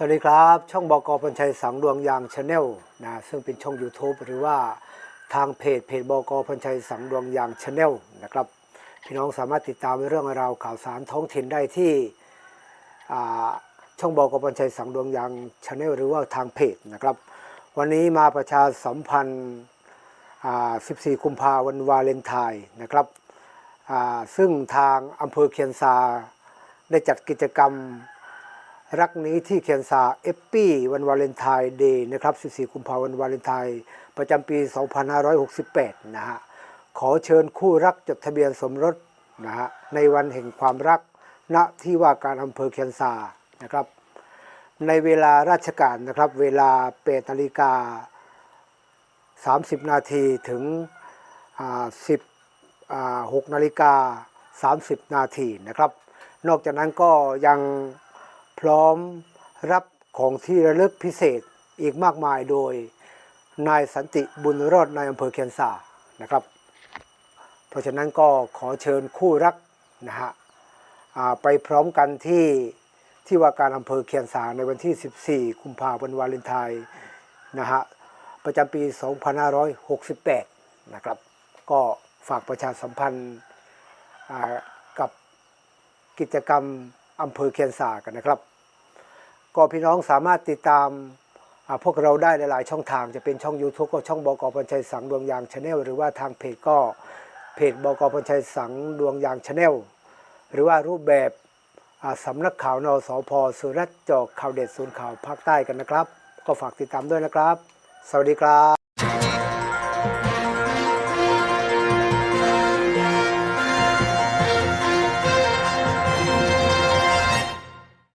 สวัสดีครับ ช่องบกพันชัยสังดวงยางชาแนลนะซึ่งเป็นช่อง YouTube หรือว่าทางเพจเพจบกพันชัยสังดวงยางชาแนลนะครับ พี่น้องสามารถติดตามเรื่องราวข่าวสารท้องถิ่นได้ที่ช่องบกพันชัยสังดวงยางชาแนลหรือว่าทางเพจนะครับ วันนี้มาประชาสัมพันธ์14 กุมภาวันวาเลนไทน์นะครับซึ่งทางอำเภอเคียนซาได้จัดกิจกรรม รักนี้ที่เคียนซาเอฟปี้วันวาเลนไทน์เดย์นะครับ 14 กุมภาพันธ์วันวาเลนไทน์ประจำปี 2568 นะฮะ ขอเชิญคู่รักจดทะเบียนสมรสนะฮะในวันแห่งความรัก ณ ที่ว่าการอำเภอเคียนซานะครับ ในเวลาราชการนะครับ เวลา8นาฬิกา 30 นาทีถึง 10 6นาฬิกา 30 นาทีนะครับ นอกจากนั้นก็ยัง พร้อมรับของที่ระลึกพิเศษอีกมากมายโดยนายสันติบุญรอดนายอำเภอเคียนซานะครับ เพราะฉะนั้นก็ขอเชิญคู่รักนะฮะไปพร้อมกันที่ที่ว่าการอำเภอเคียนซาในวันที่ 14 กุมภาพันธ์วาเลนไทน์นะฮะประจำปี 2568 นะครับ ก็ฝากประชาสัมพันธ์กับกิจกรรมอำเภอเคียนซากันนะครับ ก็พี่น้องสามารถติดตามพวกเราได้หลายช่องทางจะเป็นช่อง YouTube ก็ช่องบกปัญชัยสังดวงยางชาแนลหรือว่าทางเพจก็เพจบกปัญชัยสังดวงยางชาแนลหรือว่ารูปแบบสำนักข่าวนสพสุรัตจอกข่าวเด็ดศูนย์ข่าวภาคใต้กันนะครับ ก็ฝากติดตามด้วยนะครับ สวัสดีครับ